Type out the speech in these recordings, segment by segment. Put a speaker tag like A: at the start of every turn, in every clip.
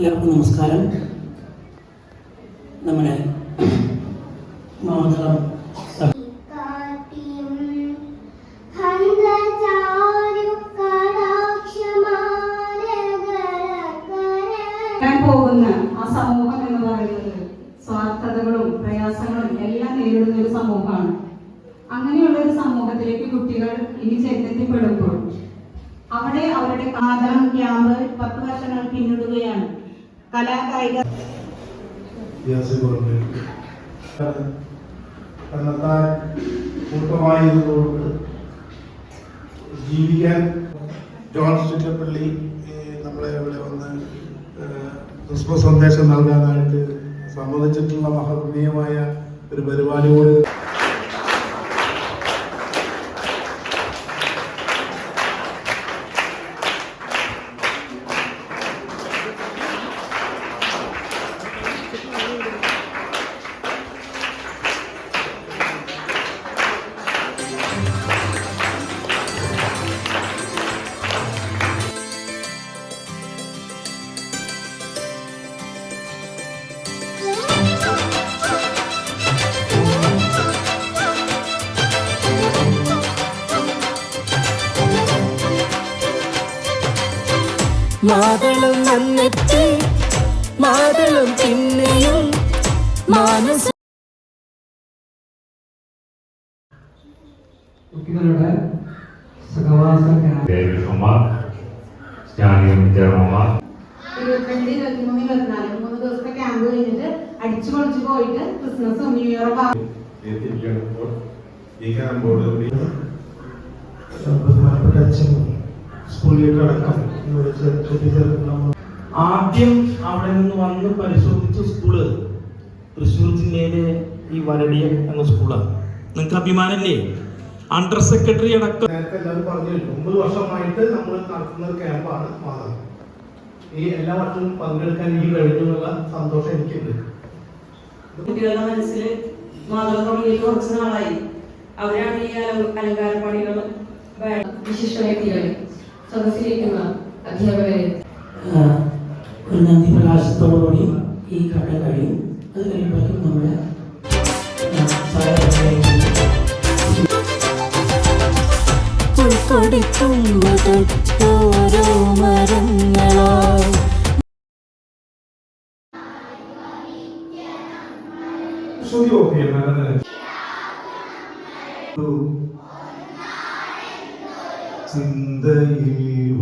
A: എല്ലാവർക്കും നമസ്കാരം. നമ്മുടെ മാതൃ
B: കാട്ടിയും ഹന്തചാരു കടാക്ഷമാലകളകര
C: വരാൻ പോകുന്ന ആ സമൂഹം എന്ന് പറയുന്നത് സ്വാർത്ഥതകളും പ്രയാസങ്ങളും എല്ലാം നേരിടുന്ന ഒരു സമൂഹമാണ്. അങ്ങനെയുള്ള ഒരു സമൂഹത്തിലേക്ക് കുട്ടികൾ ഇനി ചെന്നെത്തിപ്പെടുമ്പോൾ അവിടെ അവരുടെ
D: ആദരം ക്യാമ്പ് പത്ത് വർഷങ്ങൾ പിന്നിടുകയാണ്. കലാകായിക
E: തന്നെത്താൻ കൂട്ടമായതുകൊണ്ട് ജീവിക്കാൻ ജോൺ ചിറ്റപ്പള്ളി നമ്മളെ ഇവിടെ വന്ന് ക്രിസ്മസ് സന്ദേശം നൽകാനായിട്ട് സമ്മതിച്ചിട്ടുള്ള മഹനീയമായ ഒരു പരിപാടിയോട്
F: മാതളം വന്നിട്ട് മാതളം പിന്നെയും മാനസ
G: കുട്ടികളുടെ സഹവാസ
C: ഇരുപത്തിരണ്ട് ഇരുപത്തിമൂന്ന് ഇരുപത്തിനാല് മൂന്ന് ദിവസത്തെ ക്യാമ്പ് കഴിഞ്ഞിട്ട് അടിച്ചു പൊളിച്ചു പോയിട്ട് ക്രിസ്മസും ന്യൂ ഇയറും
E: ഈ ക്യാമ്പോട്
G: ലീഡർ അടക്കം
H: ആദ്യം അവിടെ നിന്ന് വന്ന് പരിശോധിച്ച സ്കൂൾ തൃശ്ശൂർ ജില്ലയിലെ ഈ വരടിയം എന്ന സ്കൂളാണ്. നിങ്ങൾക്ക് അഭിമാനല്ലേ? അണ്ടർ സെക്രട്ടറി അടക്കം
E: നേരത്തെ എല്ലാവരും പറഞ്ഞു. ഒമ്പത് വർഷമായിട്ട് നമ്മൾ നടത്തുന്ന ഒരു ക്യാമ്പാണ് മാതം ഈ എല്ലാ വർഷവും പങ്കെടുക്കാൻ ഈ കഴിഞ്ഞു എന്നുള്ള സന്തോഷം എനിക്കുണ്ട്.
I: കുട്ടികളുടെ മനസ്സിൽ മാതൃ തുടങ്ങിയിട്ട് കുറച്ച് നാളായി. അവരാണ് ഈ അല- അലങ്കാര പണികളും വിശിഷ്ട വ്യക്തികളും സദസ്സിലിരിക്കുന്ന അധ്യാപകരെ
A: ഒരു നന്ദി പ്രകാശത്തോടുകൂടി ഈ ഘട്ടം കഴിയും അത് കഴിയുമ്പോഴേക്കും നമ്മുടെ
F: പുൽക്കൊടിത്തുമ്പ തൊട്ടോരോ
E: ചിന്തയിൽ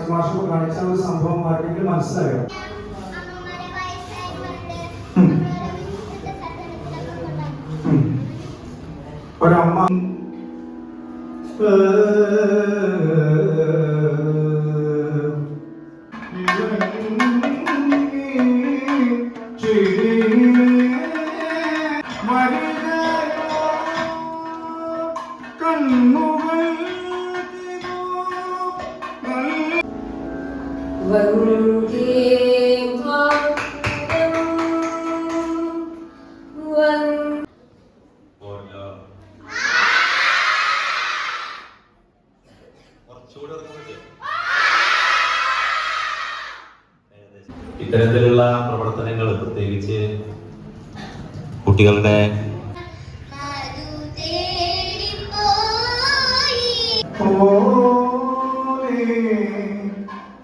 G: കാണിച്ച മാഷ് കാണിച്ച ഒരു സംഭവം ആർക്കെങ്കിലും മനസ്സിലായോ? ഒരമ്മ.
I: കണ്ണുകൾ
J: ഇത്തരത്തിലുള്ള പ്രവർത്തനങ്ങൾ പ്രത്യേകിച്ച് കുട്ടികളുടെ
E: Oh,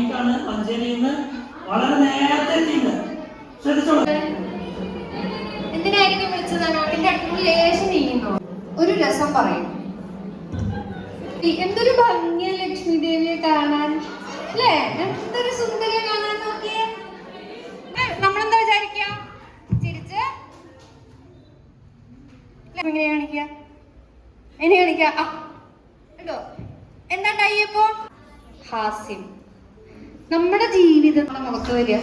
E: താണ്ടിയിട്ടാണ് മഞ്ചേരിയിൽ നിന്ന് വളരെ നേരത്തെ എത്തിയത്. ശ്രദ്ധിച്ചോളൂ.
I: എന്തിനായിരിക്കും വിളിച്ചത്? നോട്ടിന്റെ ലേശം നീങ്ങുന്നു ഒരു രസം പറയും. എന്തൊരു ഭംഗിയ ലക്ഷ്മി ദേവിയെ കാണാൻ. അല്ലേ? എന്തൊരു സുന്ദരിയെ കാണാൻ നോക്കിയേ. നമ്മളെന്താ വിചാരിക്ക? ചിരിച്ച്. എങ്ങനെ കാണിക്ക. എന്നെ കാണിക്ക. ആ കേട്ടോ എന്താ കയ്യപ്പോ ഹാസ്യം. നമ്മുടെ ജീവിതം നമ്മുടെ മുഖത്ത് വരിക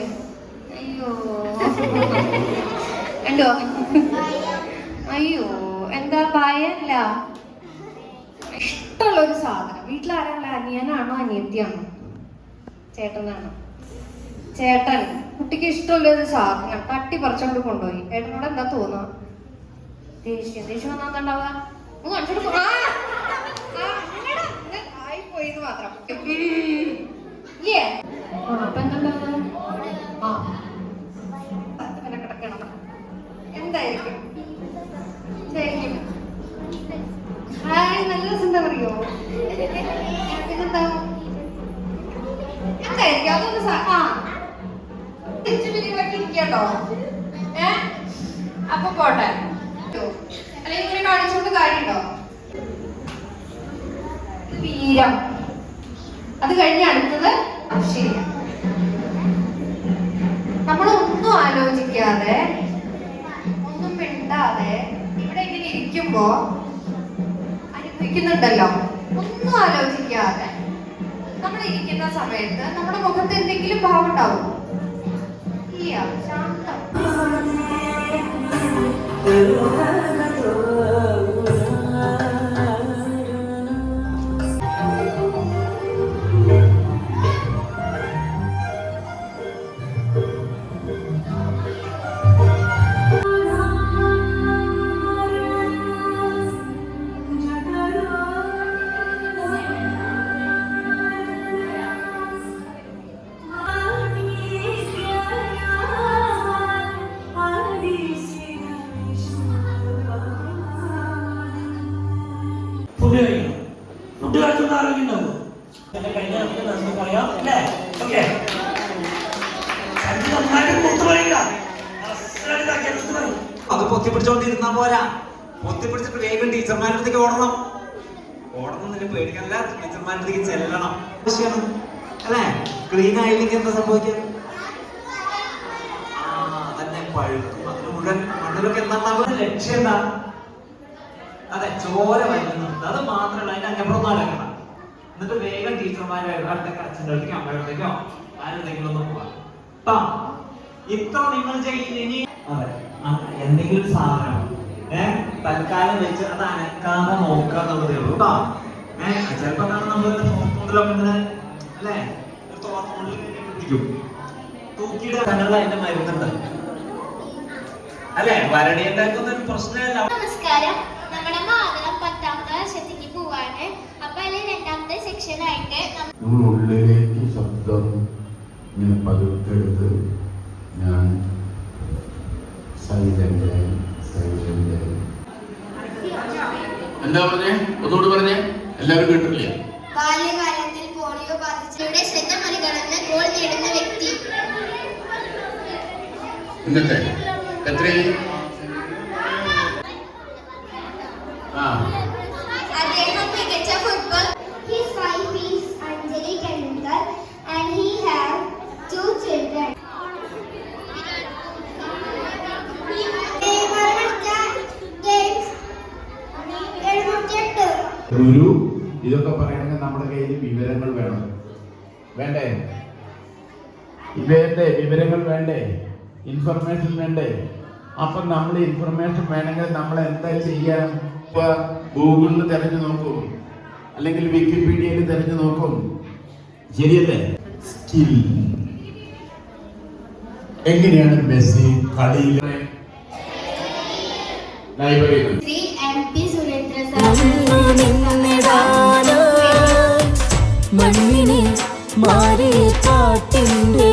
I: അയ്യോ. ഉണ്ടോ അയ്യോ എന്താ ഭയല്ല ഇഷ്ടമുള്ള ഒരു സാധനം. വീട്ടിൽ അനിയനാണോ അനിയത്തിയാണോ? ചേട്ടനാണോ? ചേട്ടൻ. കുട്ടിക്ക് ഇഷ്ടമുള്ള ഒരു സാധനം. തട്ടി പറിച്ചോണ്ട് കൊണ്ടുപോയി. ഏട്ടനോട് എന്താ തോന്നുക? ദേഷ്യം. ദേഷ്യം വന്നാണ്ടാവുക എന്താ ഉണ്ടാവുക? കാണിച്ചോണ്ട് പോ. ആ! ആ, എന്നടാ? ഇത് ആയിപ്പോയിന്ന് മാത്രം. ആ അപ്പൊ എന്താ? ആ. അങ്ങനെ കിടക്കണം. എന്തായിരിക്കും? ശരിക്കും. ഹായ് നല്ല രസം എന്താ പറയോ പിന്നെന്താ? എന്തായിരിക്കും? അതൊന്ന് ആ. തിരിച്ചു പിരികളൊക്കെ ഇരിക്കട്ടോ. ഏ? അപ്പൊ പോട്ടെ. അല്ലെങ്കിൽ ഇങ്ങനെ കാണിച്ചുകൊണ്ട് കാര്യമുണ്ടോ? വീരം. അത് കഴിഞ്ഞ് അടുത്തത് ശരിയാണ് നമ്മൾ ഒന്നും ആലോചിക്കാതെ ഒന്നും മിണ്ടാതെ ഇവിടെ ഇങ്ങനെ ഇരിക്കുമ്പോ അനുഭവിക്കുന്നുണ്ടല്ലോ. ഒന്നും ആലോചിക്കാതെ നമ്മൾ ഇരിക്കുന്ന സമയത്ത് നമ്മുടെ മുഖത്ത് എന്തെങ്കിലും ഭാവം ഉണ്ടാവും. ശാന്തം.
K: പൊത്തിപ്പിടിച്ചോണ്ടിരുന്നാ പോരാ. പൊത്തിപ്പിടിച്ചിട്ട് വേഗം ടീച്ചർമാരുടെ ഓടണം. ഓടണം എന്നില്ല പേടിക്കാനല്ല ടീച്ചർമാരുടെ ചെല്ലണം. ആവശ്യമാണ് അല്ലേ? ക്ലീൻ ആയില്ലെങ്കിൽ എന്താ സംഭവിക്കുക ആ അതന്നെ പഴുക്കും. അതിന് മുഴുവൻ മണ്ണിലൊക്കെ എന്താണ് ലക്ഷ്യം എന്താ? അതെ ചോര വരുന്നുണ്ട്. അത് മാത്രമല്ല അതിന്റെ അഞ്ഞപ്പുറം നടക്കണം എന്നിട്ട് വേഗം ടീച്ചർമാരെ അടുത്തേക്ക് അച്ഛന്റെ അടുത്തേക്കോ അമ്മയുടെ അടുത്തേക്കോ ആരുടെങ്കിലും ഒന്ന് പോവാം. ഇത്ര നിങ്ങൾ ചെയ്യുന്ന ഇനി അതെ. എന്തെങ്കിലും സാധനം. ഏഹ് തൽക്കാലം വെച്ച് അത് അനക്കാതെ നോക്കുക എന്നുള്ളതേ ഉള്ളൂ കേട്ടോ. ഏഹ് ചിലപ്പോ നമ്മൾ തോന്നുന്നിലൊക്കെ ഇങ്ങനെ അല്ലേ? ഇങ്ങനെ പിടിക്കും. തൂക്കിയിടുക അങ്ങനെയുള്ള അതിന്റെ മരുന്നുണ്ട്. അല്ലെ? വരണിയുണ്ടാക്കുന്ന ഒരു പ്രശ്നമല്ല.
B: നമസ്കാരം. നമ്മുടെ മാതളം പത്താമത്തെ വർഷത്തേക്ക് പോവാണ്. അപ്പൊ അതിൽ രണ്ടാമത്തെ സെക്ഷൻ ആയിട്ട്
L: ഉള്ളിലേക്ക് ശബ്ദം ഇങ്ങനെ പതുക്കെടുത്ത് ഞാൻ സൈലന്റായി സൈലന്റായി എന്താ പറഞ്ഞേ? ഒന്നുകൂടി പറഞ്ഞേ. എല്ലാവരും കേട്ടില്ലേ
B: ബാല്യകാലത്തിൽ പോളിയോ ബാധിച്ചവരുടെ ശ്രദ്ധ മറികടന്ന് ഗോൾ നേടുന്ന വ്യക്തി.
L: ഇന്നത്തെ എത്രയായി? ഗുരു ഇതൊക്കെ പറയണമെങ്കിൽ നമ്മുടെ കയ്യിൽ വിവരങ്ങൾ വേണം. വേണ്ടേ? വേണ്ടേ വിവരങ്ങൾ വേണ്ടേ? ഇൻഫർമേഷൻ വേണ്ടേ? അപ്പൊ നമ്മൾ ഇൻഫർമേഷൻ വേണമെങ്കിൽ നമ്മൾ എന്താ ചെയ്യാം? ഇപ്പൊ ഗൂഗിളിൽ തിരഞ്ഞു നോക്കും. അല്ലെങ്കിൽ വിക്കിപീഡിയയിൽ തിരഞ്ഞു നോക്കും. ശരിയല്ലേ? സ്കിൽ എങ്ങനെയാണ് മെസ്സി കളിയിലെ ലൈബ്രറിയിൽ
F: വന്നു നിന്നിടാനായി മണ്ണിനെ മാറി കാട്ടിന്റെ